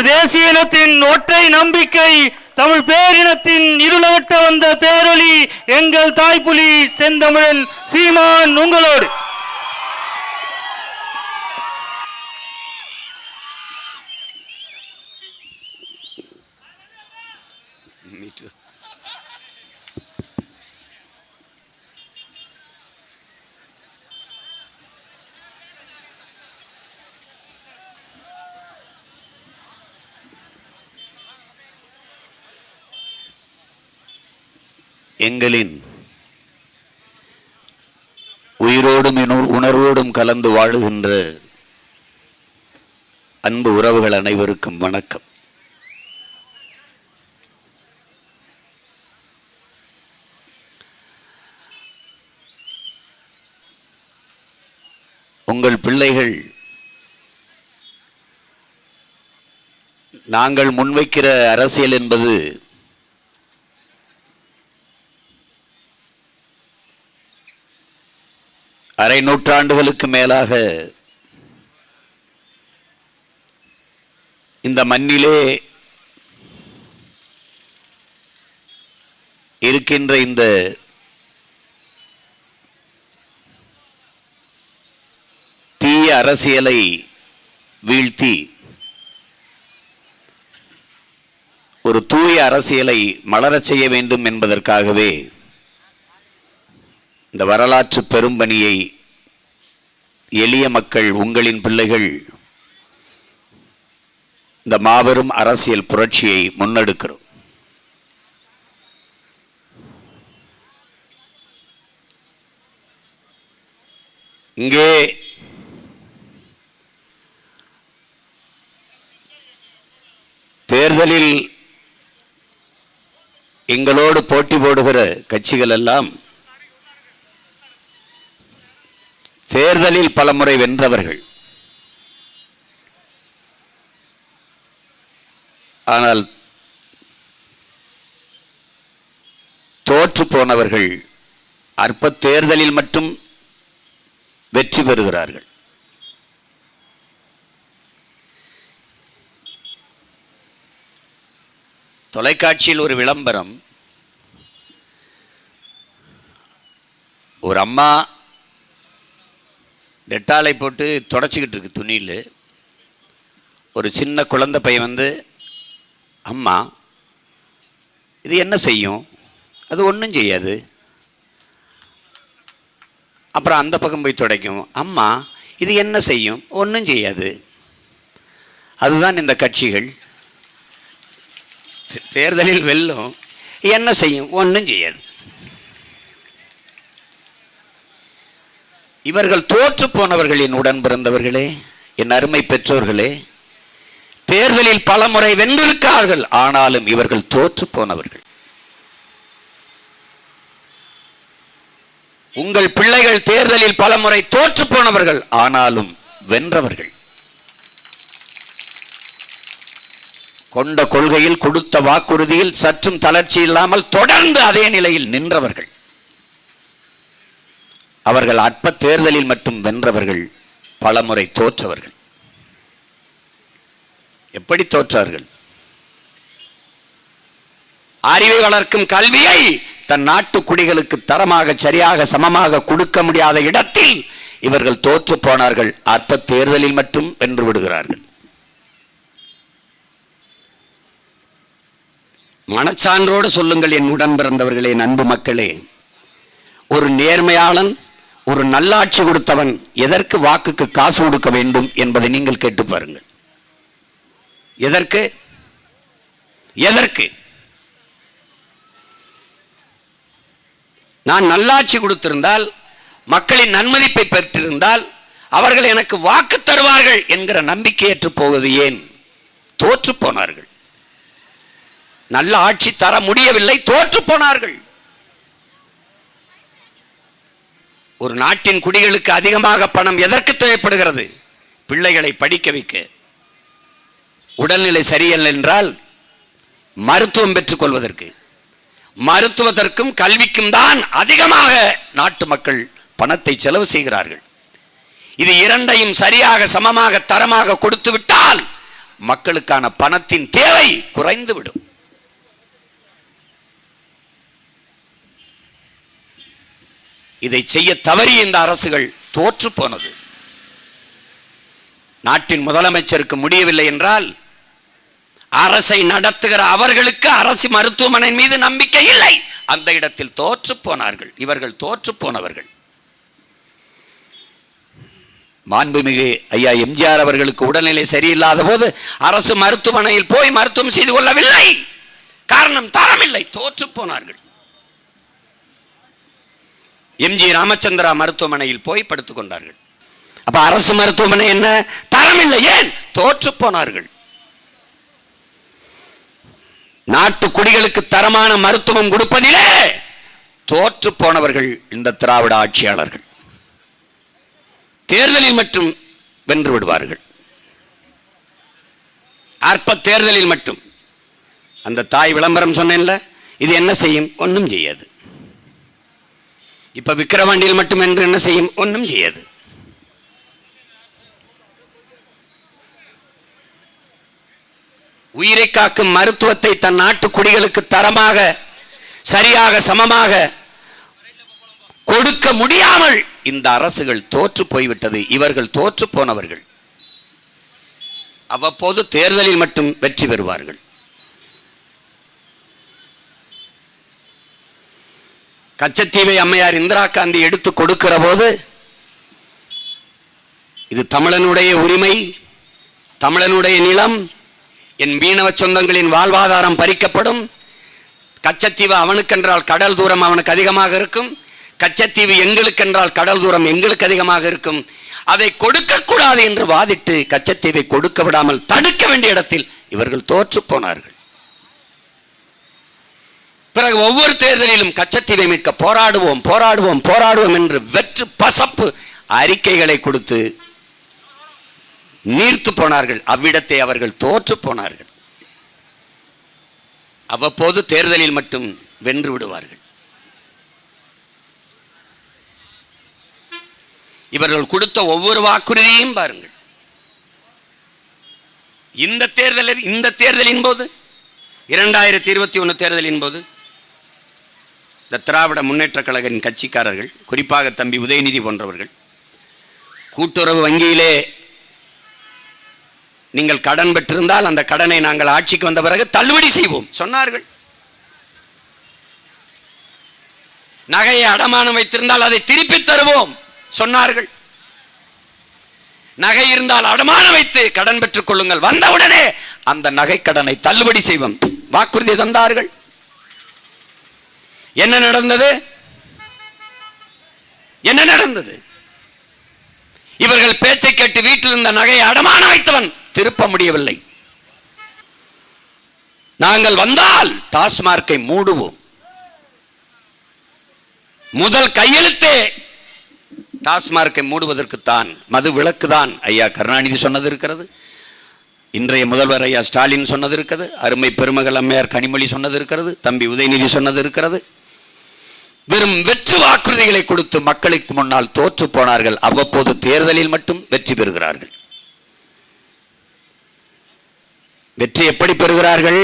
தமிழ் தேசிய இனத்தின் ஒற்றை நம்பிக்கை தமிழ் பேரினத்தின் இருளகட்ட வந்த பேரொலி எங்கள் தாய்ப்புலி செந்தமிழன் சீமான் உங்களோடு. எங்களின் உயிரோடும் இணு- உணர்வோடும் கலந்து வாழுகின்ற அன்பு உறவுகள் அனைவருக்கும் வணக்கம். உங்கள் பிள்ளைகள் நாங்கள் முன்வைக்கிற அரசியல் என்பது அரை நூற்றாண்டுகளுக்கு மேலாக இந்த மண்ணிலே இருக்கின்ற இந்த தீய அரசியலை வீழ்த்தி ஒரு தூய அரசியலை மலரச் செய்ய வேண்டும் என்பதற்காகவே இந்த வரலாற்று பெரும்பணியை எளிய மக்கள் உங்களின் பிள்ளைகள் இந்த மாபெரும் அரசியல் புரட்சியை முன்னெடுக்கிறோம். இங்கே தேர்தலில் எங்களோடு போட்டி போடுகிற கட்சிகள் எல்லாம் தேர்தலில் பலமுறை வென்றவர்கள். ஆனால் தோற்று போனவர்கள் அற்ப தேர்தலில் மட்டும் வெற்றி பெறுகிறார்கள். தொலைக்காட்சியில் ஒரு விளம்பரம். ஒரு அம்மா டெட்டாலை போட்டு தொடச்சிக்கிட்டு இருக்கு துணியில். ஒரு சின்ன குழந்தை பையன் வந்து அம்மா இது என்ன செய்யும்? அது ஒன்றும் செய்யாது. அப்புறம் அந்த பக்கம் போய் துடைக்கும். அம்மா இது என்ன செய்யும்? ஒன்றும் செய்யாது. அதுதான் இந்த கட்சிகள். தேர்தலில் வெல்லும். என்ன செய்யும்? ஒன்றும் செய்யாது. இவர்கள் தோற்று போனவர்களின் உடன் பிறந்தவர்களே என் அருமை பெற்றோர்களே தேர்தலில் பல முறை வென்றிருக்கிறார்கள் ஆனாலும் இவர்கள் தோற்று போனவர்கள். உங்கள் பிள்ளைகள் தேர்தலில் பல முறை தோற்று போனவர்கள் ஆனாலும் வென்றவர்கள். கொண்ட கொள்கையில் கொடுத்த வாக்குறுதியில் சற்றும் தளர்ச்சி இல்லாமல் தொடர்ந்து அதே நிலையில் நின்றவர்கள். அவர்கள் அற்ப தேர்தலில் மட்டும் வென்றவர்கள் பலமுறை தோற்றவர்கள். எப்படி தோற்றார்கள்? அறிவை வளர்க்கும் கல்வியை தன் நாட்டு குடிகளுக்கு தரமாக சரியாக சமமாக கொடுக்க முடியாத இடத்தில் இவர்கள் தோற்று போனார்கள் அற்ப தேர்தலில் மட்டும் வென்று விடுகிறார்கள். மனச்சான்றோடு சொல்லுங்கள் என் உடன் பிறந்தவர்களே அன்பு மக்களே. ஒரு நேர்மையாளன் ஒரு நல்லாட்சி கொடுத்தவன் எதற்கு வாக்குக்கு காசு கொடுக்க வேண்டும் என்பதை நீங்கள் கேட்டு பாருங்கள். எதற்கு? எதற்கு? நான் நல்லாட்சி கொடுத்திருந்தால் மக்களின் நன்மதிப்பை பெற்றிருந்தால் அவர்கள் எனக்கு வாக்கு தருவார்கள் என்கிற நம்பிக்கையற்று போவது ஏன்? தோற்று போனார்கள். நல்ல ஆட்சி தர முடியவில்லை தோற்று போனார்கள். ஒரு நாட்டின் குடிகளுக்கு அதிகமாக பணம் எதற்கு தேவைப்படுகிறது? பிள்ளைகளை படிக்க வைக்க. உடல்நிலை சரியில்லை என்றால் மருத்துவம் பெற்றுக்கொள்வதற்கு மருத்துவத்திற்கும் கல்விக்கும் தான் அதிகமாக நாட்டு மக்கள் பணத்தை செலவு செய்கிறார்கள். இது இரண்டையும் சரியாக சமமாக தரமாக கொடுத்து விட்டால் மக்களுக்கான பணத்தின் தேவை குறைந்துவிடும். இதை செய்ய தவறிய இந்த அரசுகள் தோற்று போனது. நாட்டின் முதலமைச்சருக்கு முடியவில்லை என்றால் அரசை நடத்துகிற அவர்களுக்கு அரசு மருத்துவமனை மீது நம்பிக்கை இல்லை. அந்த இடத்தில் தோற்று போனார்கள். இவர்கள் தோற்று போனவர்கள். மாண்புமிகு ஐயா எம்ஜிஆர் அவர்களுக்கு உடல்நிலை சரியில்லாத போது அரசு மருத்துவமனையில் போய் மருத்துவம் செய்து கொள்ளவில்லை. காரணம் தரமில்லை. தோற்று போனார்கள். எம்ஜி ராமச்சந்திரா மருத்துவமனையில் போய் படுத்துக் கொண்டார்கள் அப்ப அரசு மருத்துவமனை என்ன? தரமில்லை. ஏன்? தோற்று போனார்கள். நாட்டு குடிகளுக்கு தரமான மருத்துவம் கொடுப்பதிலே தோற்று போனவர்கள் இந்த திராவிட ஆட்சியாளர்கள். தேர்தலில் மட்டும் வென்று விடுவார்கள். அற்ப தேர்தலில் மட்டும். அந்த தாய் விளம்பரம் சொன்னேன்ல இது என்ன செய்யும்? ஒன்றும் செய்யாது. இப்ப விக்கிரவாண்டியில் மட்டும் என்று என்ன செய்யும்? ஒன்றும் செய்யாது. உயிரை காக்கும் மருத்துவத்தை தன் நாட்டு குடிகளுக்கு தரமாக சரியாக சமமாக கொடுக்க முடியாமல் இந்த அரசுகள் தோற்று போய்விட்டது. இவர்கள் தோற்று போனவர்கள். அவ்வப்போது தேர்தலில் மட்டும் வெற்றி பெறுவார்கள். கச்சத்தீவை அம்மையார் இந்திரா காந்தி எடுத்து கொடுக்கிற போது இது தமிழனுடைய உரிமை தமிழனுடைய நிலம் என் மீனவ சொந்தங்களின் வாழ்வாதாரம் பறிக்கப்படும். கச்சத்தீவு அவனுக்கென்றால் கடல் தூரம் அவனுக்கு அதிகமாக இருக்கும். கச்சத்தீவு எங்களுக்கென்றால் கடல் தூரம் எங்களுக்கு அதிகமாக இருக்கும். அதை கொடுக்கக்கூடாது என்று வாதிட்டு கச்சத்தீவை கொடுக்க விடாமல் தடுக்க வேண்டிய இடத்தில் இவர்கள் தோற்று போனார்கள். பிறகு ஒவ்வொரு தேர்தலிலும் கச்சத்தீவை மீட்க போராடுவோம் போராடுவோம் போராடுவோம் என்று வெற்று பசப்பு அறிக்கைகளை கொடுத்து நீர்த்து போனார்கள். அவ்விடத்தை அவர்கள் தோற்று போனார்கள். அவ்வப்போது தேர்தலில் மட்டும் வென்று விடுவார்கள். இவர்கள் கொடுத்த ஒவ்வொரு வாக்குறுதியையும் பாருங்கள். இந்த தேர்தலில் இந்த தேர்தலின் போது இரண்டாயிரத்தி இருபத்தி ஒன்று தேர்தலின் போது இந்த திராவிட முன்னேற்றக் கழகின் கட்சிக்காரர்கள் குறிப்பாக தம்பி உதயநிதி போன்றவர்கள் கூட்டுறவு வங்கியிலே நீங்கள் கடன் பெற்றிருந்தால் அந்த கடனை நாங்கள் ஆட்சிக்கு வந்த பிறகு தள்ளுபடி செய்வோம் சொன்னார்கள். நகையை அடமானம் வைத்திருந்தால் அதை திருப்பி தருவோம் சொன்னார்கள். நகை இருந்தால் அடமானம் வைத்து கடன் பெற்றுக் கொள்ளுங்கள் வந்தவுடனே அந்த நகை கடனை தள்ளுபடி செய்வோம் வாக்குறுதி தந்தார்கள். என்ன நடந்தது? என்ன நடந்தது? இவர்கள் பேச்சை கேட்டு வீட்டில் இருந்த நகையை அடமானம் வைத்தவன் திருப்ப முடியவில்லை. நாங்கள் வந்தால் டாஸ்மார்க்கை மூடுவோம். முதல் கையெழுத்தே டாஸ்மார்க்கை மூடுவதற்குத்தான். மது விளக்குதான். ஐயா கருணாநிதி சொன்னது இருக்கிறது. இன்றைய முதல்வர் ஐயா ஸ்டாலின் சொன்னது இருக்கிறது. அருமை பெருமகள் அம்மையார் கனிமொழி சொன்னது இருக்கிறது. தம்பி உதயநிதி சொன்னது இருக்கிறது. வெறும் வெற்று வாக்குறுதிகளை கொடுத்து மக்களுக்கு முன்னால் தோற்று போனார்கள். அவ்வப்போது தேர்தலில் மட்டும் வெற்றி பெறுகிறார்கள். வெற்றி எப்படி பெறுகிறார்கள்?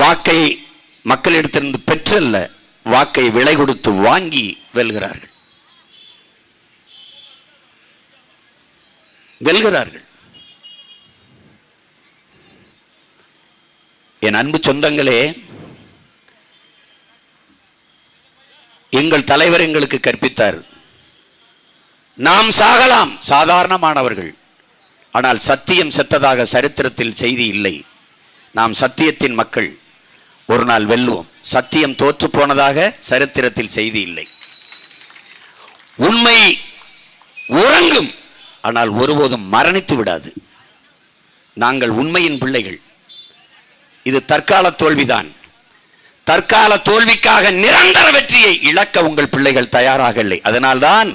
வாக்கை மக்களிடத்திலிருந்து பெற்றல்ல வாக்கை விலை கொடுத்து வாங்கி வெல்கிறார்கள். வெல்கிறார்கள். என் அன்பு சொந்தங்களே எங்கள் தலைவர் எங்களுக்கு கற்பித்தார். நாம் சாகலாம். சாதாரணமானவர்கள். ஆனால் சத்தியம் செத்ததாக சரித்திரத்தில் செய்தி இல்லை. நாம் சத்தியத்தின் மக்கள். ஒரு நாள் வெல்லுவோம். சத்தியம் தோற்று போனதாக சரித்திரத்தில் செய்தி இல்லை. உண்மை உறங்கும். ஆனால் ஒருபோதும் மரணித்து விடாது. நாங்கள் உண்மையின் பிள்ளைகள். இது தற்கால தோல்விதான். தற்கால தோல்விக்காக நிரந்தர வெற்றியை இழக்க உங்கள் பிள்ளைகள் தயாராக இல்லை. அதனால்தான்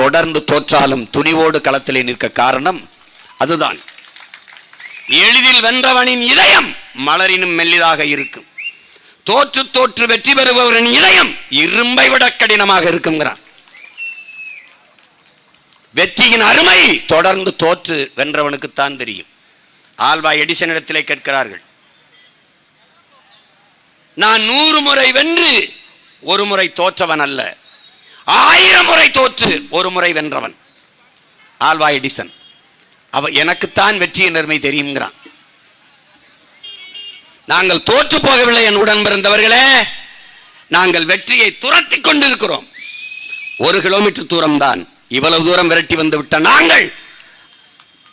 தொடர்ந்து தோற்றாலும் துணிவோடு களத்திலே நிற்க காரணம் அதுதான். எளிதில் வென்றவனின் இதயம் மலரினும் மெல்லிதாக இருக்கும். தோற்று தோற்று வெற்றி பெறுபவரின் இதயம் இரும்பை விட கடினமாக இருக்குங்கிறான் வெற்றியின் அருமை தொடர்ந்து தோற்று வென்றவனுக்குத்தான் தெரியும். ஆல்வா எடிசனிடத்திலே கேட்கிறார்கள் நான் நூறு முறை வென்று ஒரு முறை தோற்றவன் அல்ல. ஆயிரம் முறை தோற்று ஒரு முறை வென்றவன். Alva Edison. அவ எனக்குத்தான் வெற்றியின் நன்மை தெரியுங்கிறான் நாங்கள் தோற்று போகவில்லை என் உடன் பிறந்தவர்களே. நாங்கள் வெற்றியை துரத்தி கொண்டிருக்கிறோம். ஒரு கிலோமீட்டர் தூரம் தான் இவ்வளவு தூரம் விரட்டி வந்து விட்ட நாங்கள்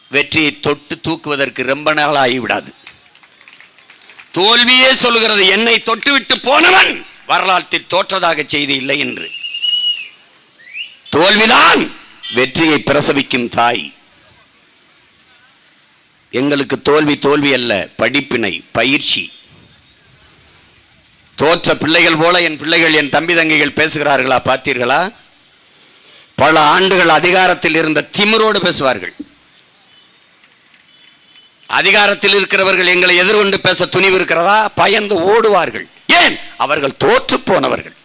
வெற்றியை தொட்டு தூக்குவதற்கு ரொம்ப நாளாகி விடாது தோல்வியே சொல்லுகிறது. என்னை தொட்டுவிட்டு போனவன் வரலாற்றில் தோற்றதாக செய்தி இல்லை என்று. தோல்விதான் வெற்றியை பிரசவிக்கும் தாய். எங்களுக்கு தோல்வி தோல்வி அல்ல படிப்பினை பயிற்சி. தோற்ற பிள்ளைகள் போல என் பிள்ளைகள் என் தம்பி தங்கைகள் பேசுகிறார்களா பார்த்தீர்களா? பல ஆண்டுகள் அதிகாரத்தில் இருந்த திமிரோடு பேசுவார்கள். அதிகாரத்தில் இருக்கிறவர்கள் எங்களை எதிர்கொண்டு பேச துணிவு இருக்கிறதா? பயந்து ஓடுவார்கள். ஏன்? அவர்கள் தோற்று போனவர்கள்.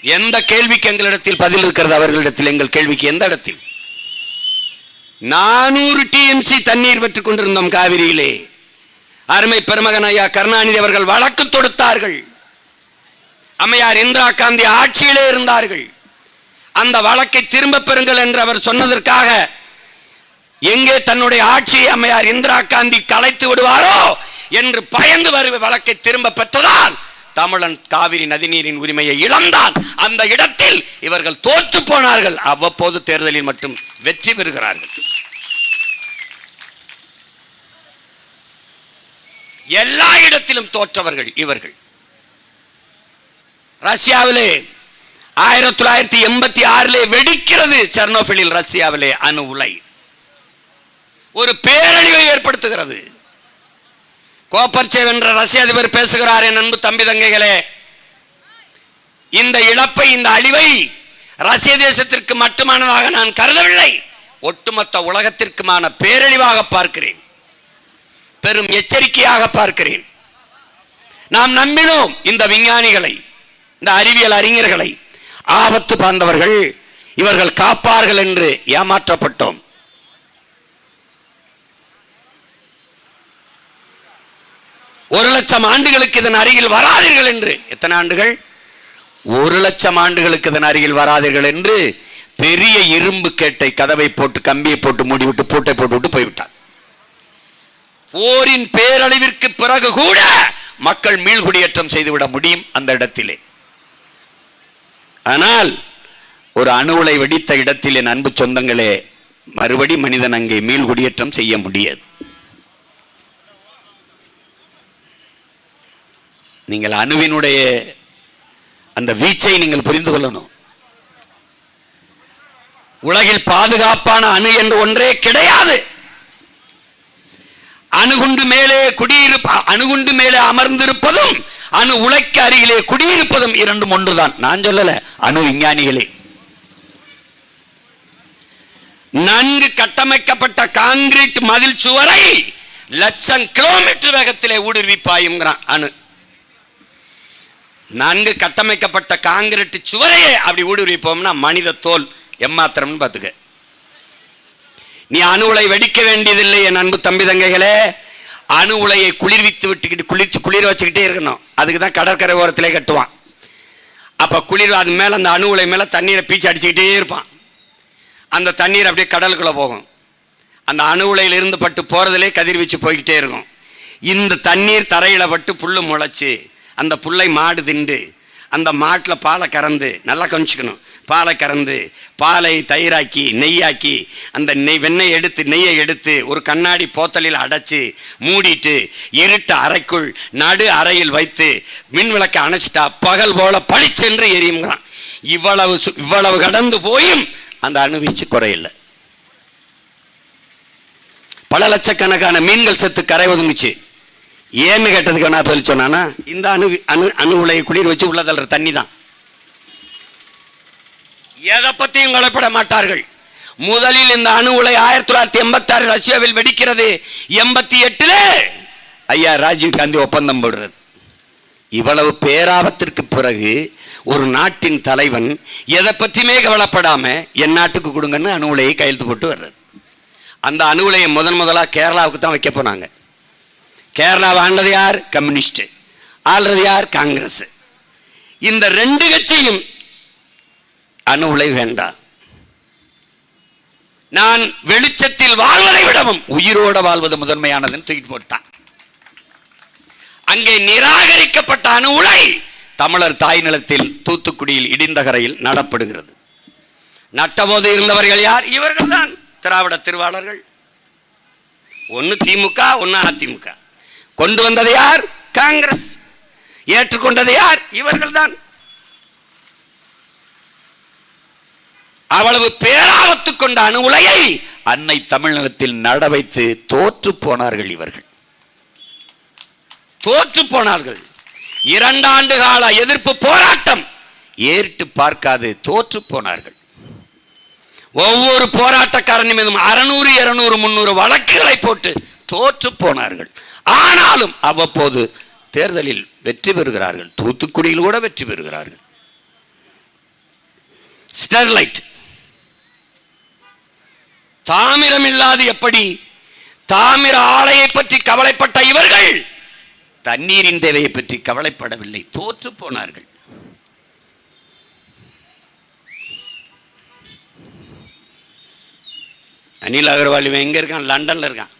எந்த கேள்விக்கு எங்களிடத்தில் பதில் இருக்கிறது? அவர்களிடத்தில் எங்கள் கேள்விக்கு எந்த இடத்தில்? நானூறு டிஎம்சி தண்ணீர் பெற்றுக் கொண்டிருந்தோம் காவிரியிலே. அருமை பெருமகன் ஐயா கருணாநிதி அவர்கள் வழக்கு தொடுத்தார்கள். அம்மையார் இந்திரா காந்தி ஆட்சியிலே இருந்தார்கள். அந்த வழக்கை திரும்ப பெறுங்கள் என்று அவர் சொன்னதற்காக எங்கே தன்னுடைய ஆட்சியை அம்மையார் இந்திரா காந்தி கலைத்து விடுவாரோ என்று பயந்து வரு வழக்கை திரும்ப பெற்றதால் தமிழன் காவிரி நதிநீரின் உரிமையை இழந்தான் அந்த இடத்தில் இவர்கள் தோற்று போனார்கள். அவ்வப்போது தேர்தலில் மட்டும் வெற்றி பெறுகிறார்கள். எல்லா இடத்திலும் தோற்றவர்கள் இவர்கள். ரஷ்யாவிலே ஆயிரத்தி தொள்ளாயிரத்தி எண்பத்தி ஆறிலே வெடிக்கிறது சர்னோபிலில் ரஷ்யாவிலே அணு உலை. ஒரு பேரழிவை ஏற்படுத்துகிறது. கோப்பர்ச்சேவ் என்ற ரஷ்ய அதிபர் பேசுகிறார் என் அன்பு தம்பி தங்கைகளே இந்த இழப்பை இந்த அழிவை ரஷ்ய தேசத்திற்கு மட்டுமானதாக நான் கருதவில்லை. ஒட்டுமொத்த உலகத்திற்குமான பேரழிவாக பார்க்கிறேன். பெரும் எச்சரிக்கையாக பார்க்கிறேன். நாம் நம்பினோம் இந்த விஞ்ஞானிகளை இந்த அறிவியல் அறிஞர்களை. ஆபத்து பார்ந்தவர்கள் இவர்கள் காப்பார்கள் என்று ஏமாற்றப்பட்டோம். ஒரு லட்சம் ஆண்டுகளுக்கு இதன் அருகில் வராதீர்கள் என்று. எத்தனை ஆண்டுகள்? ஒரு லட்சம் ஆண்டுகளுக்கு இதன் அருகில் வராதீர்கள் என்று பெரிய இரும்பு கேட்டை கதவை போட்டு கம்பியை போட்டு மூடிவிட்டு பூட்டை போட்டு விட்டு போய்விட்டார். போரின் பேரழிவிற்கு பிறகு கூட மக்கள் மீள்குடியேற்றம் செய்துவிட முடியும் அந்த இடத்திலே. ஆனால் ஒரு அணுவலை வெடித்த இடத்திலே அன்பு சொந்தங்களே மறுபடி மனிதன் அங்கே மீள்குடியேற்றம் செய்ய முடியாது. நீங்கள் அணுவினுடைய அந்த வீச்சை நீங்கள் புரிந்து கொள்ளணும். உலகில் பாதுகாப்பான அணு என்று ஒன்றே கிடையாது. அணுகுண்டு மேலே குடியிருப்ப அணுகுண்டு மேலே அமர்ந்திருப்பதும் அணு உலைக்கு அருகிலே குடியிருப்பதும் இரண்டும் ஒன்றுதான். நான் சொல்லல அணு விஞ்ஞானிகளே. நன்கு கட்டமைக்கப்பட்ட காங்கிரீட் மதில் சுவரை லட்சம் கிலோமீட்டர் வேகத்திலே ஊடுருவி பாயுங்கிறான் அணு. நன்கு கட்டமைக்கப்பட்ட காங்கிரீட் சுவரையே அப்படி ஊடுருவிப்போம்னா மனித தோல் எம்மாத்திரம்னு பார்த்துக்க. நீ அணு உலை வெடிக்க வேண்டியதில்லை என் அன்பு தம்பி தங்கைகளே. அணு உலையை குளிர்வித்து விட்டுக்கிட்டு குளிர்ச்சி குளிர வச்சுக்கிட்டே இருக்கணும். அதுக்கு தான் கடற்கரை ஓரத்திலே கட்டுவான். அப்போ குளிர் அது மேலே அந்த அணு உலை மேலே தண்ணீரை பீச்சு அடிச்சுக்கிட்டே இருப்பான். அந்த தண்ணீர் அப்படியே கடலுக்குள்ளே போகும். அந்த அணு உலையிலிருந்து பட்டு போகிறதுலே கதிர்வீச்சு போய்கிட்டே இருக்கும். இந்த தண்ணீர் தரையில் பட்டு புல்லு முளைச்சி அந்த புள்ளை மாடு திண்டு அந்த மாட்டில் பாலை கறந்து நல்லா கவனிச்சுக்கணும். பாலை கறந்து பாலை தயிராக்கி நெய்யாக்கி அந்த நெய் வெண்ணெய் எடுத்து நெய்யை எடுத்து ஒரு கண்ணாடி போத்தலில் அடைச்சி மூடிட்டு இருட்டு அறைக்குள் நடு அறையில் வைத்து மின் விளக்கை அணைச்சிட்டா பகல் போல பளிச்சென்று எரியுங்கிறான் இவ்வளவு சு- இவ்வளவு கடந்து போயும் அந்த அணுவீச்சு குறையில்லை. பல லட்சக்கணக்கான மீன்கள் செத்து கரை ஒதுங்குச்சு. ஏன்னு கேட்டதுக்கு என்ன பதில் சொன்னானா இந்த அணு அணு அணு உலையை குளிர் வச்சு உள்ள தள்ளுற தண்ணி தான். எதை பற்றியும் கொலைப்பட மாட்டார்கள். முதலில் இந்த அணு உலை ஆயிரத்தி தொள்ளாயிரத்தி எண்பத்தி ஆறு ரஷ்யாவில் வெடிக்கிறது. எண்பத்தி எட்டுல ஐயா ராஜீவ் காந்தி ஒப்பந்தம் போடுறது. இவ்வளவு பேராபத்திற்கு பிறகு ஒரு நாட்டின் தலைவன் எதை பற்றியுமே கவலைப்படாம என் நாட்டுக்கு கொடுங்கன்னு அணு உலையை கையெழுத்து போட்டு வர்றது அந்த அணு உலையை முதன் முதலாக கேரளாவுக்கு தான் வைக்க போனாங்க. கேரளாவை ஆண்டது யார்? கம்யூனிஸ்ட் ஆள்றது யார்? காங்கிரஸ். இந்த ரெண்டு கட்சியும் அணு உலை வேண்டாம் நான் வெளிச்சத்தில் வாழ்வதை விடவும் உயிரோட வாழ்வது முதன்மையானதுன்னு தூக்கிட்டு போட்டான் அங்கே நிராகரிக்கப்பட்ட அணு உலை தமிழர் தாய் நிலத்தில் தூத்துக்குடியில் இடிந்தகரையில் நடப்படுகிறது. நட்டபோது இருந்தவர்கள் யார்? இவர்கள் தான் திராவிட திருவாளர்கள். ஒன்னு திமுக ஒன்னு அதிமுக. கொண்டு வந்தது யார்? காங்கிரஸ். ஏற்றுக்கொண்டது யார்? இவர்கள் தான் அவ்வளவு பேராபத்து கொண்ட அணு உலையை அன்னை தமிழ்நிலத்தில் நட வைத்து தோற்று போனார்கள் இவர்கள். தோற்று போனார்கள். இரண்டாண்டு கால எதிர்ப்பு போராட்டம் ஏறிட்டு பார்க்காது தோற்று போனார்கள். ஒவ்வொரு போராட்டக்காரன் மீதும் அறுநூறு இருநூறு முன்னூறு வழக்குகளை போட்டு தோற்று போனார்கள். ஆனாலும் அவ்வப்போது தேர்தலில் வெற்றி பெறுகிறார்கள். தூத்துக்குடியில் கூட வெற்றி பெறுகிறார்கள். ஸ்டெர்லைட் தாமிரம் இல்லாது எப்படி தாமிர ஆலையை பற்றி கவலைப்பட்ட இவர்கள்? தண்ணீரின் தேவையை பற்றி கவலைப்படவில்லை. தோற்று போனார்கள். அனில் அகர்வால் இவன் எங்க இருக்கான்? லண்டன்ல இருக்கான்.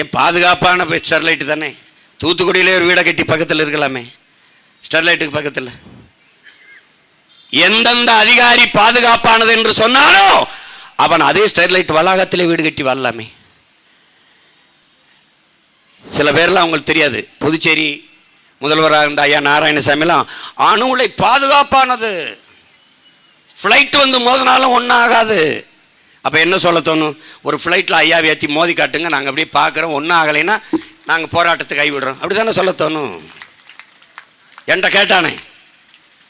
ஏன் பாதுகாப்பான ஸ்டெர்லைட்டு தானே? தூத்துக்குடியிலே ஒரு வீடை கட்டி பக்கத்தில் இருக்கலாமே. ஸ்டெர்லைட்டுக்கு பக்கத்தில். எந்தெந்த அதிகாரி பாதுகாப்பானது என்று சொன்னானோ அவன் அதே ஸ்டெர்லைட் வளாகத்திலே வீடு கட்டி வரலாமே சில பேர்லாம் அவங்களுக்கு தெரியாது. புதுச்சேரி முதல்வராக இருந்த ஐயா நாராயணசாமிலாம் அணு உலை பாதுகாப்பானது. ஃப்ளைட் வந்து மோதினாலும் ஒன்றும் ஆகாது அப்போ என்ன சொல்ல தோணும்? ஒரு ஃப்ளைட்டில் ஐயாவை ஏற்றி மோதி காட்டுங்க நாங்கள் அப்படியே பார்க்குறோம் ஒன்றும் ஆகலைன்னா நாங்கள் போராட்டத்தை கைவிடுறோம். அப்படி தானே சொல்ல தோணும்? என்கிட்ட கேட்டானே.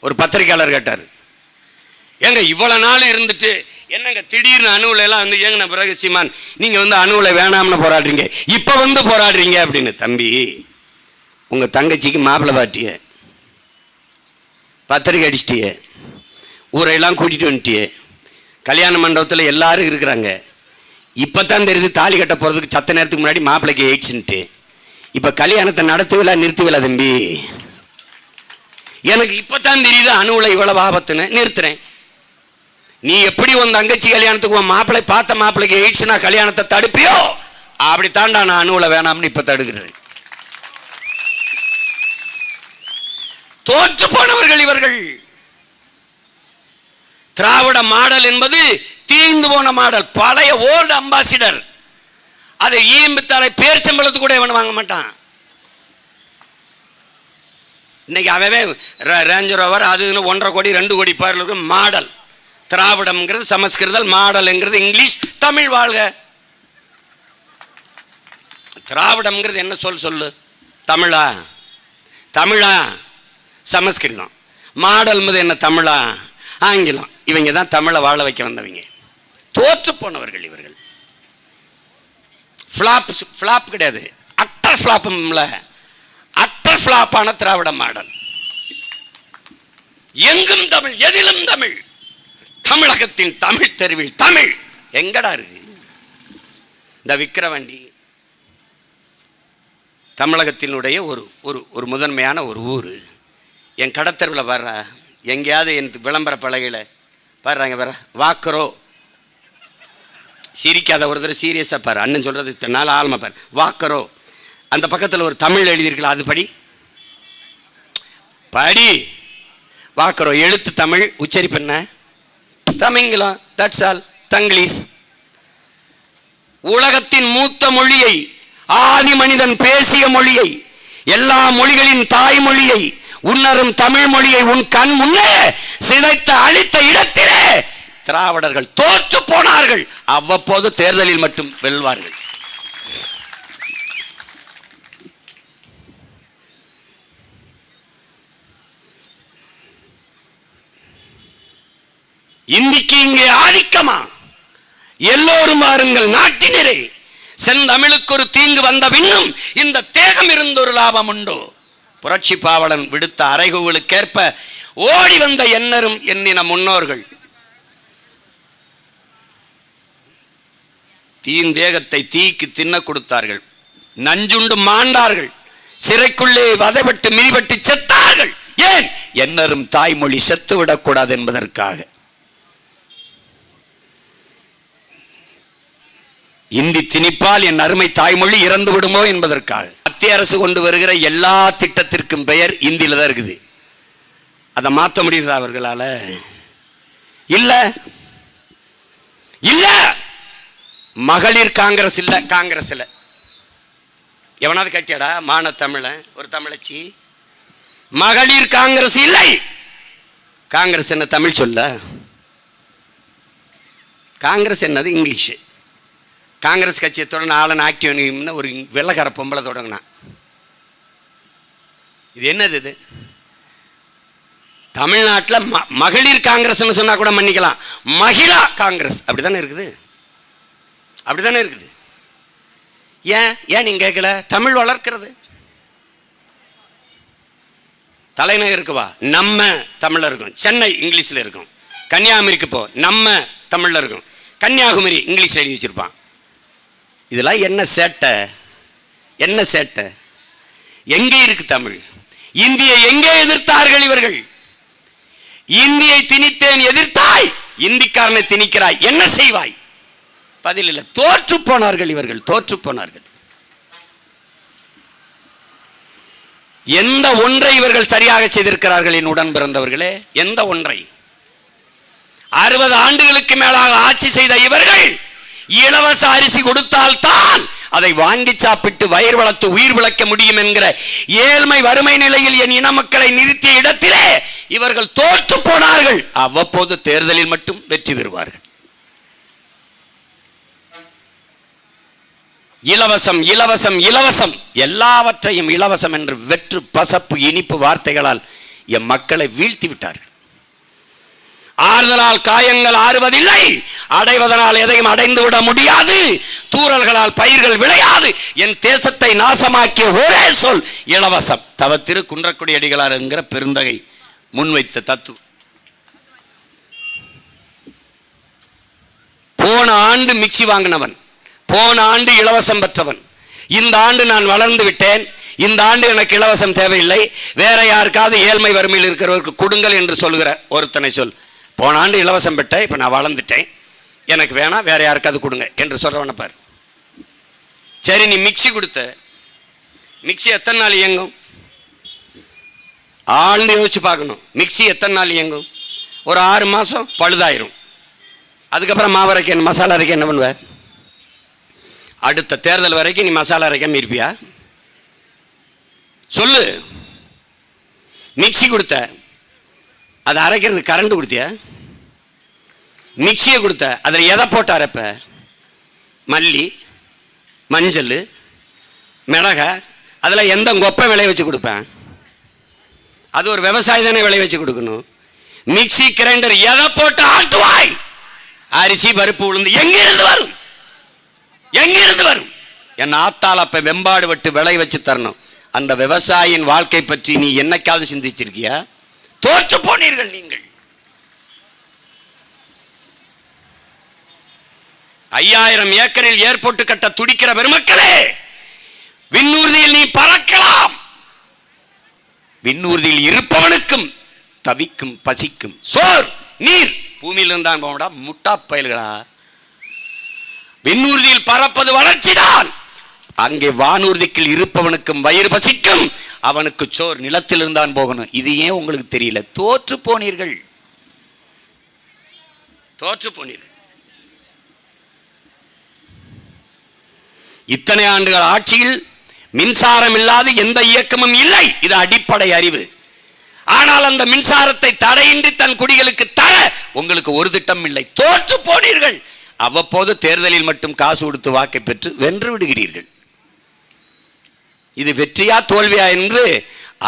ஒரு பத்திரிக்கையாளர் கேட்டார். ஏங்க இவ்வளோ நாள் இருந்துட்டு என்னங்க திடீர்னு அணுவில் எல்லாம் வந்து ஏங்கின பிறகு சீமான் நீங்கள் வந்து அணுவில் வேணாம்னு போராடுறீங்க. இப்போ வந்து போராடுறீங்க அப்படின்னு. தம்பி உங்கள் தங்கச்சிக்கு மாப்பிள்ளை பாட்டிய பத்திரிக்கை அடிச்சிட்டியே. ஊரையெல்லாம் கூட்டிகிட்டு வந்துட்டியே. கல்யாண மண்டபத்தில் எல்லாரும் இருக்கிறாங்க. இப்போ தான் தெரியுது தாலி கட்ட போகிறதுக்கு சத்த நேரத்துக்கு முன்னாடி மாப்பிள்ளைக்கு எயிட்ஸ்ன்ட்டு இப்போ கல்யாணத்தை நடத்துவில நிறுத்துவில தம்பி? எனக்கு இப்போ தான் தெரியுது அணுவில் இவ்வளவு ஆபத்துன்னு. நிறுத்துறேன். நீ எப்படி உன் தங்கச்சி கல்யாணத்துக்கு உன் மாப்பிள்ளை பார்த்த மாப்பிள்ளைக்கு எயிட்ஸ்னா கல்யாணத்தை தடுப்பியோ? அப்படி தாண்டா நான் அணுவில் வேணாம்னு இப்போ தடுக்கிறேன். தோற்று போனவர்கள் இவர்கள். திராவிட மாடல் என்பது தீந்து போன மாடல் பழைய ஓல்டு அம்பாசிடர் அதை ஈம்பித்தாலை பேர்ச்சம்பளத்து கூட இவன் வாங்க மாட்டான். இன்னைக்கு அவவே ரேஞ்ச் ரோவர் அது இதுன்னு ஒன்றரை கோடி ரெண்டு கோடி பேரில் இருக்கும் மாடல். திராவிடம்ங்கிறது சமஸ்கிருதல் மாடல்ங்கிறது இங்கிலீஷ் தமிழ் வாழ்க. திராவிடம்ங்கிறது என்ன சொல் சொல்லு? தமிழா? தமிழா? சமஸ்கிருதம். மாடல் என்ன தமிழா? ஆங்கிலம். இவங்க தான் தமிழை வாழ வைக்க வந்தவங்க. தோற்று போனவர்கள் இவர்கள். ஃப்ளாப் ஃப்ளாப் கிடையாது. அட்டர் ஃப்ளாப்பும்ல அட்டர் ஃப்ளாப்பான திராவிட மாடல். எங்கும் தமிழ் எதிலும் தமிழ். தமிழகத்தின் தமிழ் தெருவில் தமிழ். எங்கடா இருக்கு? இந்த விக்கிரவண்டி. தமிழகத்தினுடைய ஒரு ஒரு ஒரு முதன்மையான ஒரு ஊர். என் கடத்தருவில் வர்ற எங்கேயாவது என் விளம்பர பலகையில் பாடுறாங்க வர வாக்குறோ. சிரிக்காத ஒரு தடவை சீரியஸாக பாரு. அண்ணன் சொல்கிறது இத்தனை நாள் ஆழமாக பாரு. வாக்கரோ அந்த பக்கத்தில் ஒரு தமிழ் எழுதியிருக்கலாம் அது படி. படி. வாக்கரோ எழுத்து தமிழ் உச்சரிப்பு என்ன? தமிங்கிலம் தட்ஸ் ஆல் தங்கிலீஷ் உலகத்தின் மூத்த மொழியை ஆதி மனிதன் பேசிய மொழியை எல்லா மொழிகளின் தாய்மொழியை உன்னரும் தமிழ் மொழியை உன் கண் முன்னே சிதைத்த அழித்த இடத்திலே திராவிடர்கள் தோற்று போனார்கள். அவ்வப்போது தேர்தலில் மட்டும் வெல்வார்கள். இந்திக்கு இங்கே ஆதிக்கமா? எல்லோரும் வாருங்கள் நாட்டினரே. செந்தமிழுக்கு ஒரு தீங்கு வந்த பின்னும் இந்த தேகம் இருந்தொரு லாபம் உண்டோ? புரட்சி பாவலன் விடுத்த அறைகூவலுக்கேற்ப ஓடி வந்த எண்ணரும் எண்ணின முன்னோர்கள். தீந்தேகத்தை தீக்கு தின்ன கொடுத்தார்கள். நஞ்சுண்டு மாண்டார்கள். சிறைக்குள்ளே வதைபட்டு மிதிபட்டு செத்தார்கள். ஏன்? என்னரும் தாய்மொழி செத்து விடக்கூடாது என்பதற்காக. இந்தி திணிப்பால் என் அருமை தாய்மொழி இறந்து விடுமோ என்பதற்காக. மத்திய அரசு கொண்டு வருகிற எல்லா திட்டத்திற்கும் பெயர் இந்தியில் தான் இருக்குது. அதை மாற்ற முடியுதா அவர்களால? இல்ல. இல்ல! மகளிர் காங்கிரஸ் இல்லை காங்கிரஸ் இல்லை. எவனாவது கட்டியாடா? மான தமிழன் ஒரு தமிழச்சி. மகளிர் காங்கிரஸ் இல்லை! காங்கிரஸ் என்ன தமிழ் சொல்ல? காங்கிரஸ் என்னது இங்கிலீஷ். காங்கிரஸ் கட்சியை தொடர்ந்து ஆளன் ஆக்டிவ் ஒரு வெள்ளக்கார பொம்பளை தொடங்கினான். இது என்னது இது? தமிழ்நாட்டில் ம மகளிர் காங்கிரஸ்னு சொன்னால் கூட மன்னிக்கலாம். மகிழா காங்கிரஸ். அப்படி தானே இருக்குது? அப்படி தானே இருக்குது? ஏன் ஏன் நீங்கள் கேட்கல? தமிழ் வளர்க்கிறது. தலைநகருக்கு வா. நம்ம தமிழில் இருக்கும். சென்னை இங்கிலீஷில் இருக்கும். கன்னியாகுமரிக்கு போ. நம்ம தமிழில் இருக்கும். கன்னியாகுமரி இங்கிலீஷ் எழுதி வச்சிருப்பான். இதெல்லாம் என்ன சேட்டை? என்ன சேட்டை? எங்கே இருக்கு தமிழ்? இந்தியை எங்கே எதிர்த்தார்கள் இவர்கள்? இந்தியை திணித்தேன் எதிர்த்தாய்? இந்திக்காரனை திணிக்கிறாய். என்ன செய்வாய்? பதில் இல்லை தோற்று போனார்கள் இவர்கள் தோற்று போனார்கள். எந்த ஒன்றை இவர்கள் சரியாக செய்திருக்கிறார்கள் என் உடன் பிறந்தவர்களே? எந்த ஒன்றை? அறுபது ஆண்டுகளுக்கு மேலாக ஆட்சி செய்த இவர்கள் இலவச அரிசி கொடுத்தால் தான் அதை வாங்கி சாப்பிட்டு வயிறு வளர்த்து உயிர் விளக்க முடியும் என்கிற ஏழ்மை வறுமை நிலையில் என் இன மக்களை நிறுத்திய இடத்திலே இவர்கள் தோற்று போனார்கள். அவ்வப்போது தேர்தலில் மட்டும் வெற்றி பெறுவார்கள். இலவசம் இலவசம் இலவசம். எல்லாவற்றையும் இலவசம் என்று வெற்று பசப்பு இனிப்பு வார்த்தைகளால் என் மக்களை வீழ்த்தி விட்டார்கள். ஆறுதலால் காயங்கள் ஆறுவதில்லை. அடைவதனால் எதையும் அடைந்து விட முடியாது. தூறல்களால் பயிர்கள் விளையாது. என் தேசத்தை நாசமாக்கிய ஒரே சொல் இலவசம். தவத்திரு குன்றக்குடி அடிகளார் என்கிற பெருந்தகை முன்வைத்த தத்துவம் போன ஆண்டு மிக்சி வாங்கினவன் போன ஆண்டு இலவசம் பெற்றவன். இந்த ஆண்டு நான் வளர்ந்து விட்டேன். இந்த ஆண்டு எனக்கு இலவசம் தேவையில்லை. வேற யாருக்காவது ஏழ்மை வறுமையில் இருக்கிறவருக்கு கொடுங்கள் என்று சொல்லுகிற ஒருத்தனை சொல். போன ஆண்டு இலவசம் பெற்றேன் இப்போ நான் வளர்ந்துட்டேன். எனக்கு வேணாம் வேற யாருக்காவது கொடுங்க என்று சொல்றவன பார். சரி நீ மிக்சி கொடுத்த. மிக்சி எத்தனை நாள் இயங்கும்? ஆழ்ந்து யோசிச்சு பார்க்கணும். மிக்சி எத்தனை நாள் இயங்கும்? ஒரு ஆறு மாதம் பழுதாயிரும். அதுக்கப்புறம் மாவு அரைக்க மசாலா அரைக்க என்ன பண்ணுவ? அடுத்த தேர்தல் வரைக்கும் நீ மசாலா அரைக்காமல் இருப்பியா? சொல்லு. மிக்சி கொடுத்த. அதை அரைக்கிறது கரண்ட் கொடுத்தியா? மிக்சியை கொடுத்த. அதில் எதை போட்டு அரைப்ப மல்லி மஞ்சள் மிளகா அதில் எந்த கொப்பை விளைய வச்சு கொடுப்பேன்? அது ஒரு விவசாயி தானே விளைய வச்சு கொடுக்கணும். மிக்சி கிரைண்டர் எதை போட்டு ஆட்டுவாய்? அரிசி பருப்பு உளுந்து எங்கிருந்து வரும்? எங்கிருந்து வரும்? என் ஆத்தால் அப்ப வெம்பாடு விட்டு விளைய வச்சு தரணும். அந்த விவசாயியின் வாழ்க்கை பற்றி நீ என்னைக்காவது சிந்திச்சிருக்கியா? தோற்று போனீர்கள் நீங்கள். ஐயாயிரம் ஏக்கரில் ஏர்போர்ட் கட்ட துடிக்கிற பெருமக்களே விண்ணூர்தியில் நீ பறக்கலாம். விண்ணூர்தியில் இருப்பவனுக்கும் தவிக்கும் பசிக்கும். சோர் நீர். பூமியில் இருந்தான் போகடா முட்டா பயல்களா? விண்ணூர்தியில் பறப்பது வளர்ச்சிதான் அங்கே வானூர்திக்கில் இருப்பவனுக்கும் வயிறு பசிக்கும் அவனுக்கு சோர் நிலத்தில் இருந்தான் போகணும். இது ஏன் உங்களுக்கு தெரியல? தோற்று போனீர்கள். தோற்று போனீர்கள். இத்தனை ஆண்டுகள் ஆட்சியில் மின்சாரம் இல்லாத எந்த இயக்கமும் இல்லை. இது அடிப்படை அறிவு. ஆனால் அந்த மின்சாரத்தை தடையின்றி தன் குடிகளுக்கு தர உங்களுக்கு ஒரு திட்டம் இல்லை. தோற்று போனீர்கள். அவ்வப்போது தேர்தலில் மட்டும் காசு கொடுத்து வாக்கை பெற்று வென்று விடுகிறீர்கள். இது வெற்றியா தோல்வியா என்று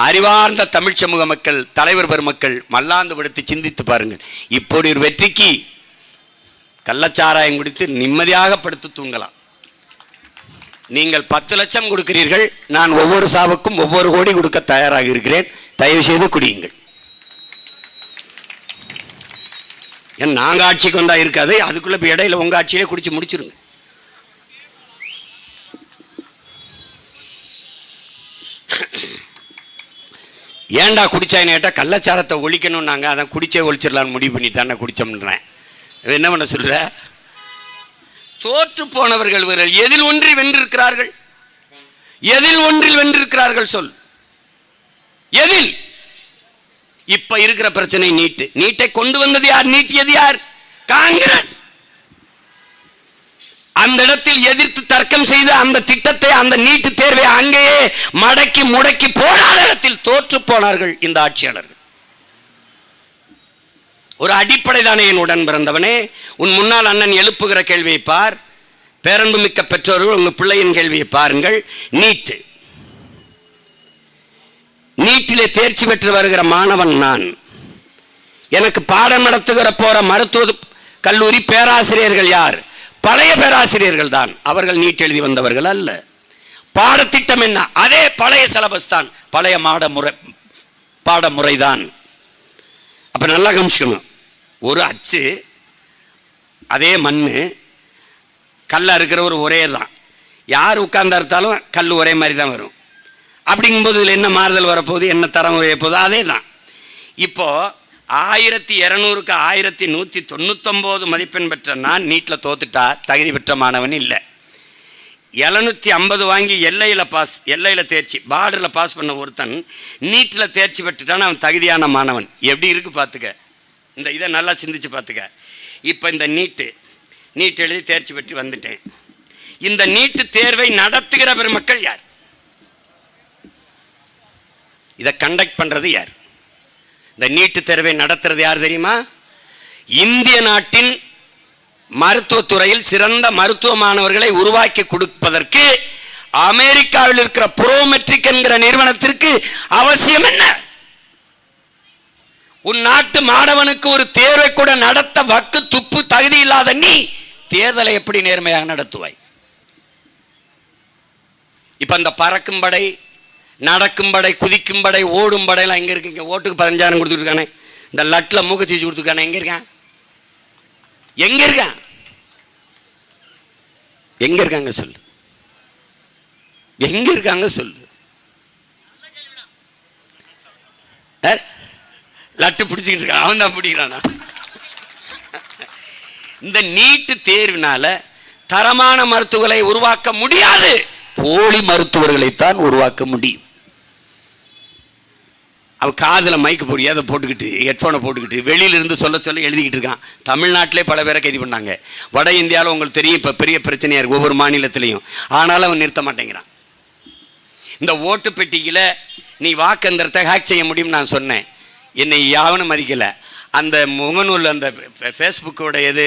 அறிவார்ந்த தமிழ் சமூக மக்கள் தலைவர் பெருமக்கள் மல்லாந்து படுத்து சிந்தித்து பாருங்கள். இப்படி ஒரு வெற்றிக்கு கள்ளச்சாராயம் குடித்து நிம்மதியாக படுத்து தூங்கலாம். நீங்கள் பத்து லட்சம் கொடுக்கிறீர்கள் நான் ஒவ்வொரு சாவுக்கும் ஒவ்வொரு கோடி கொடுக்க தயாராக இருக்கிறேன். தயவு செய்து குடியுங்கள். ஏன் நாங்கள் ஆட்சிக்கு வந்தால் இருக்காது அதுக்குள்ள இப்போ இடையில உங்கள் ஆட்சியிலே குடிச்சு முடிச்சிருங்க. ஏன்டா குடித்தாயின்னு கேட்டால் கள்ளச்சாரத்தை ஒழிக்கணும் நாங்கள் அதான் குடிச்சே ஒழிச்சிடலான்னு முடிவு பண்ணி தானே குடித்தோம்ன்றேன் என்ன பண்ண சொல்கிற தோற்று போனவர்கள் இவர்கள் எதில் ஒன்றில் வென்றிருக்கிறார்கள்? எதில் ஒன்றில் வென்றிருக்கிறார்கள் சொல். எதில்? இப்ப இருக்கிற பிரச்சனை நீட்டு. நீட்டை கொண்டு வந்தது யார்? நீட்டியது யார்? காங்கிரஸ். அந்த இடத்தில் எதிர்த்து தர்க்கம் செய்து அந்த திட்டத்தை அந்த நீட்டு தேர்வை அங்கேயே மடக்கி முடக்கி போடாத இடத்தில் தோற்று போனார்கள் இந்த ஆட்சியாளர்கள். ஒரு அடிப்படை தானே என் உடன் பிறந்தவனே. உன் முன்னால் அண்ணன் எழுப்புகிற கேள்வியை பார். பேரன்பு மிக்க பெற்றோர்கள் உங்கள் பிள்ளையின் கேள்வியை பாருங்கள். நீட்டு. நீட்டிலே தேர்ச்சி பெற்று வருகிற மாணவன் நான். எனக்கு பாடம் நடத்துகிற போற மருத்துவ கல்லூரி பேராசிரியர்கள் யார்? பழைய பேராசிரியர்கள் தான். அவர்கள் நீட் எழுதி வந்தவர்கள் அல்ல. பாடத்திட்டம் என்ன? அதே பழைய சிலபஸ் தான். பழைய மாட முறை பாடமுறை தான். அப்ப நல்லா கவனிச்சுக்கணும். ஒரு அச்சு அதே மண் கல்ல இருக்கிறவர் ஒரே தான். யார் உட்கார்ந்தா இருந்தாலும் கல் ஒரே மாதிரி தான் வரும். அப்படிங்கும்போது இதில் என்ன மாறுதல் வரப்போகுது என்ன தரம் உயர போகுது அதே தான். இப்போது ஆயிரத்தி இரநூறுக்கு ஆயிரத்தி நூற்றி தொண்ணூத்தொம்போது மதிப்பெண் பெற்ற நான் நீட்டில் தோத்துட்டா தகுதி பெற்ற மாணவன் இல்லை. எழுநூற்றி ஐம்பது வாங்கி எல்லையில் பாஸ் எல்லையில் தேர்ச்சி பார்டரில் பாஸ் பண்ண ஒருத்தன் நீட்டில் தேர்ச்சி பெற்றுட்டான் அவன் தகுதியான மாணவன். எப்படி இருக்குது பார்த்துக்க இந்த இதை நல்லா சிந்திச்சு பார்த்துக்க இப்போ இந்த நீட்டு நீட் எழுதி தேர்ச்சி பெற்று வந்துட்டேன். இந்த நீட்டு தேர்வை நடத்துகிற பெருமக்கள் யார்? இதை கண்டக்ட் பண்ணுறது யார்? இந்த நீட்டு தேர்வை நடத்துறது யார் தெரியுமா? இந்திய நாட்டின் மருத்துவத்துறையில் சிறந்த மருத்துவ மாணவர்களை உருவாக்கி கொடுப்பதற்கு அமெரிக்காவில் இருக்கிற புரோமெட்ரிக் என்கிற நிறுவனத்திற்கு அவசியம் என்ன? உன் நாட்டு மாணவனுக்கு ஒரு தேர்வை கூட நடத்த வக்கு துப்பு தகுதி இல்லாத நீ தேர்தலை எப்படி நேர்மையாக நடத்துவாய்? இப்ப இந்த பறக்கும் படை நடக்கும் படை குதிக்கும் படை ஓடும் படையெல்லாம் இங்கே இருக்குங்க ஓட்டுக்கு பதினஞ்சாயிரம் கொடுத்துருக்கானே இந்த லட்டில் மூக்க தீச்சு கொடுத்துருக்கானே எங்கே இருக்கான்? எங்கே இருக்கான்? எங்கே இருக்காங்க சொல்லு. எங்கே இருக்காங்க சொல்லு. லட்டு பிடிச்சிக்கிட்டு இருக்கான். அவன் தான் பிடிக்கிறானா? இந்த நீட்டு தேர்வினால தரமான மருத்துவர்களை உருவாக்க முடியாது. போலி மருத்துவர்களைத்தான் உருவாக்க முடியும். அவன் காதில் மைக்கு போடி அதை போட்டுக்கிட்டு ஹெட்ஃபோனை போட்டுக்கிட்டு வெளியிலிருந்து சொல்ல சொல்ல எழுதிக்கிட்டு இருக்கான். தமிழ்நாட்டிலே பல பேரை கைது பண்ணாங்க. வட இந்தியாவில் உங்களுக்கு தெரியும் இப்போ பெரிய பிரச்சனையாக இருக்குது ஒவ்வொரு மாநிலத்திலையும். ஆனாலும் அவன் நிறுத்த மாட்டேங்கிறான். இந்த ஓட்டு பெட்டியில் நீ வாக்கந்திரத்தை ஹேக் செய்ய முடியும்னு நான் சொன்னேன். என்னை யாவனும் மதிக்கலை. அந்த முகநூல் அந்த ஃபேஸ்புக்கோட இது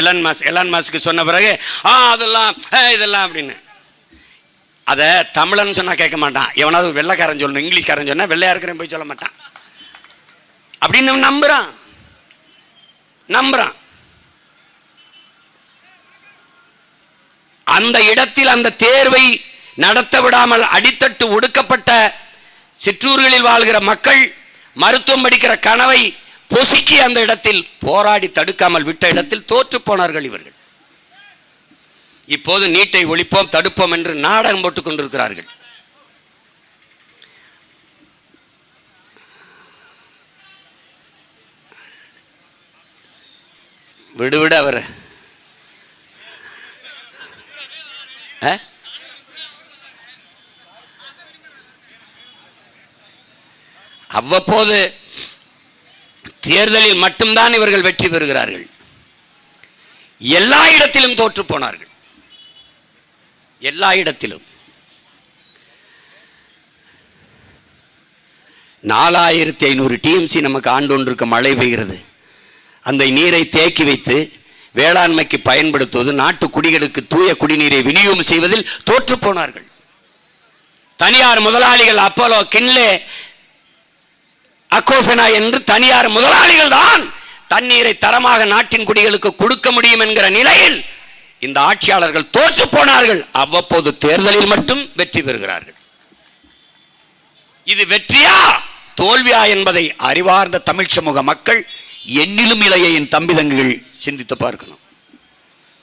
எலான் மாஸ் எலான் மாஸ்க்கு சொன்ன பிறகு ஆ அதெல்லாம் இதெல்லாம் அப்படின்னு. அதை தமிழன் சொன்னால் கேட்க மாட்டான். எவனாவது வெள்ளைக்காரன் சொல்லணும் இங்கிலீஷ்காரன் சொன்னால் வெள்ளையா இருக்கிறேன் போய் சொல்ல மாட்டான். அப்படின்னு அவன் நம்புறான். நம்புறான். அந்த இடத்தில் அந்த தேர்வை நடத்த விடாமல் அடித்தட்டு ஒடுக்கப்பட்ட சிற்றூர்களில் வாழ்கிற மக்கள் மருத்துவம் படிக்கிற கனவை பொசுக்கி அந்த இடத்தில் போராடி தடுக்காமல் விட்ட இடத்தில் தோற்று போனார்கள் இவர்கள். இப்போது நீட்டை ஒழிப்போம் தடுப்போம் என்று நாடகம் போட்டுக் கொண்டிருக்கிறார்கள். விடுவிட அவர். அவ்வப்போது தேர்தலில் மட்டும்தான் இவர்கள் வெற்றி பெறுகிறார்கள். எல்லா இடத்திலும் தோற்று போனார்கள். எல்லா இடத்திலும். நாலாயிரத்தி ஐநூறு டிஎம்சி நமக்கு ஆண்டொன்றுக்கு மழை பெய்கிறது. அந்த நீரை தேக்கி வைத்து வேளாண்மைக்கு பயன்படுத்துவது நாட்டு குடிகளுக்கு தூய குடிநீரை விநியோகம் செய்வதில் தோற்று போனார்கள். தனியார் முதலாளிகள் அப்போலோ கின்லே அக்கோஃபெனா என்று தனியார் முதலாளிகள் தான் தண்ணீரை தரமாக நாட்டின் குடிகளுக்கு கொடுக்க முடியும் என்கிற நிலையில் இந்த ஆட்சியாளர்கள் தோற்று போனார்கள். அவ்வப்போது தேர்தலில் மட்டும் வெற்றி பெறுகிறார்கள். இது வெற்றியா? தோல்வியா என்பதை அறிவார்ந்த தமிழ் சமூக மக்கள் எண்ணிலும் இலையை என் தம்பி சிந்தித்து பார்க்கணும்.